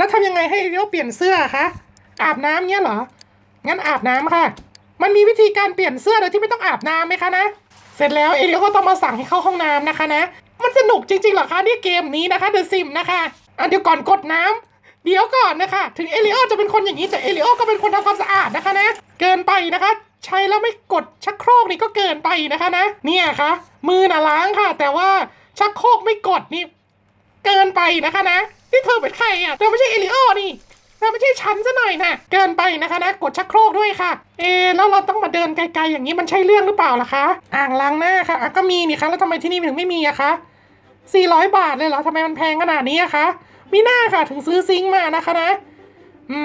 แล้วทำยังไงให้เอริโอเปลี่ยนเสื้อคะ อาบน้ำเงี้ยเหรอ งั้นอาบน้ำค่ะ มันมีวิธีการเปลี่ยนเสื้อโดยที่ไม่ต้องอาบน้ำไหมคะนะ เสร็จแล้วเอริโอก็ต้องมาสั่งให้เข้าห้องน้ำนะคะนะ มันสนุกจริงๆเหรอคะนี่เกมนี้นะคะเดอะซิมนะคะอะเดี๋ยวก่อนกดน้ำเดี๋ยวก่อนนะคะ ถึงเอริโอจะเป็นคนอย่างนี้ แต่เอริโอก็เป็นคนทำความสะอาดนะคะนะ เกินไปนะคะ ใช้แล้วไม่กดชักโครกนี่ก็เกินไปนะคะนะ เนี่ยค่ะ มือน่ะล้างค่ะ แต่ว่าชักโครกไม่กดนี่ เกินไปนะคะนะ ที่เธอเป็นใครอะเธอไม่ใช่เอลิโอนี่เธอไม่ใช่ฉันซะหน่อยนะเกินไปนะคะนะกดชักโครกด้วยค่ะ เอแล้วเราต้องมาเดินไกลๆอย่างนี้มันใช่เรื่องหรือเปล่าล่ะคะ อ่างล้างหน้าค่ะอะก็มีนี่คะแล้วทำไมที่นี่ถึงไม่มีอะคะ400 บาทเลยเหรอทำไมมันแพงขนาดนี้อะคะมีหน้าค่ะถึงซื้อซิงค์มานะคะนะ อื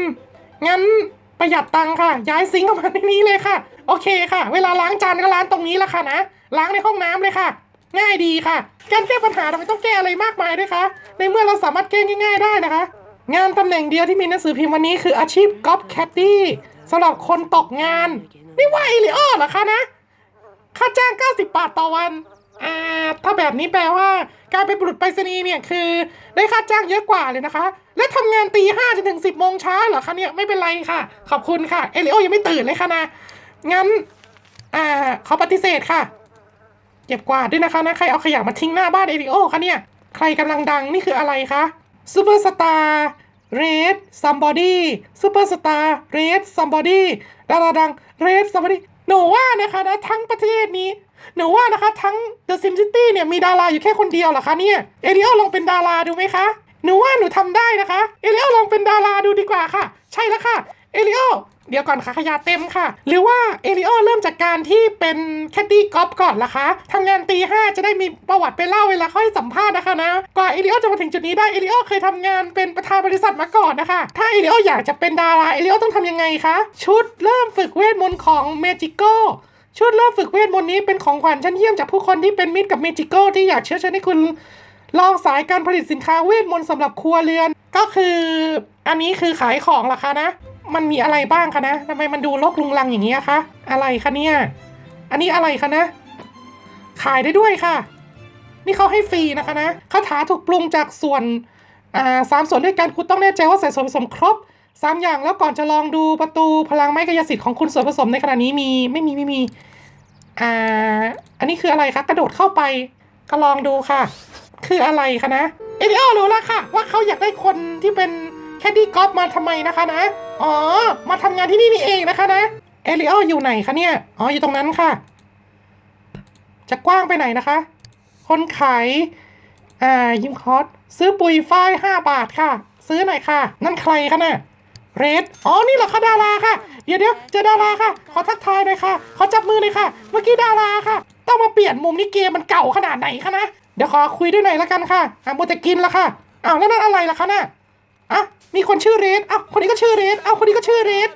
ม งั้นประหยัดตังค์ค่ะ ย้ายซิงค์ออกมาในนี้เลยค่ะ โอเคค่ะ เวลาล้างจานก็ล้างตรงนี้ละค่ะนะ ล้างในห้องน้ำเลยค่ะ ง่ายดีค่ะ การแก้ปัญหาทำไมต้องแก้อะไรมากมายด้วยคะ ในเมื่อเราสามารถแก้ง่ายๆได้นะคะ งานตำแหน่งเดียวที่มีหนังสือพิมพ์วันนี้คืออาชีพก๊อปแคดดี้สำหรับคนตกงาน นี่ว่าเอลิโอเหรอคะนะ ค่าจ้าง 90 บาทต่อวันอ่าถ้าแบบนี้แปลว่า การเป็นบุรุษไปรษณีย์เนี่ยคือได้ค่าจ้างเยอะกว่าเลยนะคะ และทำงานตีห้าจนถึงสิบโมงเช้าเหรอคะเนี่ยไม่เป็นไรค่ะ ขอบคุณค่ะ เอลิโอยังไม่ตื่นเลยค่ะนะ งั้นอ่าขอปฏิเสธค่ะ เก็บกวาดด้วยนะคะนะใครเอาขยะมาทิ้งหน้าบ้านเอลิโอคะเนี่ย ใครกำลังดังนี่คืออะไรคะซูเปอร์สตาร์เรดซัมบอดี้ซูเปอร์สตาร์เรดซัมบอดี้ดาราดังเรดซัมบอดี้หนูว่านะคะนะทั้งประเทศนี้ หนูว่านะคะทั้ง The Sim City เนี่ยมีดาราอยู่แค่คนเดียวเหรอคะเนี่ยเอลิโอลองเป็นดาราดูไหมคะ หนูว่าหนูทำได้นะคะ เอลิโอลองเป็นดาราดูดีกว่าค่ะ ใช่แล้วค่ะ เอลิโอ เดี๋ยวก่อนค่ะขยะเต็มค่ะ หรือว่าเอลิโอเริ่มจากการที่เป็นแคดดี้กอล์ฟก่อนล่ะคะทำงานตีห้าจะได้มีประวัติไปเล่าเวลาเขาให้สัมภาษณ์นะคะนะกว่าเอลิโอจะมาถึงจุดนี้ได้เอลิโอเคยทำงานเป็นประธานบริษัทมาก่อนนะคะ ถ้าเอลิโออยากจะเป็นดาราเอลิโอต้องทำยังไงคะชุดเริ่มฝึกเวทมนต์ของเมจิโกชุดเริ่มฝึกเวทมนต์นี้เป็นของขวัญชั้นเยี่ยมจากผู้คนที่เป็นมิตรกับเมจิโกที่อยากเชื้อเชิญให้คุณลองสายการผลิตสินค้าเวทมนต์สำหรับครัวเรือน ก็คืออันนี้คือขายของรอคะนะ มันมีอะไรบ้างคะนะทำไมมันดูรกลุงลังอย่างนี้คะ อะไรคะเนี่ย อันนี้อะไรคะนะ ขายได้ด้วยค่ะ นี่เขาให้ฟรีนะคะนะคาถาถูกปรุงจากส่วนสามส่วนด้วยกันคุณต้องแน่ใจว่าใส่ส่วนผสมครบสามอย่างแล้วก่อนจะลองดูประตูพลังไม้กายสิทธิ์ของคุณส่วนผสมในขณะนี้มีไม่มีไม่มีอ่าอันนี้คืออะไรคะกระโดดเข้าไปก็ลองดูค่ะ คืออะไรคะนะเอลิโอรู้แล้วค่ะ ว่าเขาอยากได้คนที่เป็นแคดดี้กอล์ฟมาทำไมนะคะนะ อ๋อ มาทำงานที่นี่นี่เองนะคะนะ เอลิโออยู่ไหนคะเนี่ย อ๋อ อยู่ตรงนั้นค่ะ จะกว้างไปไหนนะคะ คนขายอ่า ยิมคอร์สซื้อปุ๋ยฝ้ายห้าบาทค่ะ ซื้อหน่อยค่ะ นั่นใครคะเนี่ยเรด อ๋อ นี่เหรอคะดาราค่ะ เดี๋ยวเดี๋ยวเจอดาราค่ะ ขอทักทายหน่อยค่ะ ขอจับมือหน่อยค่ะ เมื่อกี้ดาราค่ะ ต้องมาเปลี่ยนมุมนี่เกมมันเก่าขนาดไหนคะนะ เดี๋ยวขอคุยด้วยหน่อยละกันค่ะอะโมจะกินละค่ะ อ้าวแล้วนั่นอะไรล่ะคะเน่ะ อะมีคนชื่อเรดอ้าวคนนี้ก็ชื่อเรดอ้าวคนนี้ก็ชื่อเรด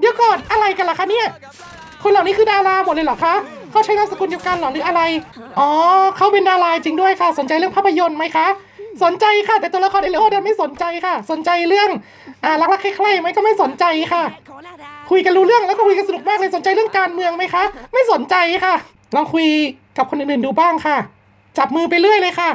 เดี๋ยวก่อนอะไรกันล่ะคะเนี่ย คนเหล่านี้คือดาราหมดเลยเหรอคะเขาใช้นามสกุลเดียวกันหรอหรืออะไร อ๋อเขาเป็นดาราจริงด้วยค่ะ สนใจเรื่องภาพยนตร์ไหมคะ สนใจค่ะ แต่ตัวละครเอลิโอดันไม่สนใจค่ะ สนใจเรื่องอ่ารักๆใคล้ายๆไหมก็ไม่สนใจค่ะ คุยกันรู้เรื่องแล้วก็คุยกันสนุกมากเลยสนใจเรื่องการเมืองไหมคะ ไม่สนใจค่ะลองคุยกับคนอื่นๆดูบ้างค่ะ จับมือไปเรื่อยเลยค่ะ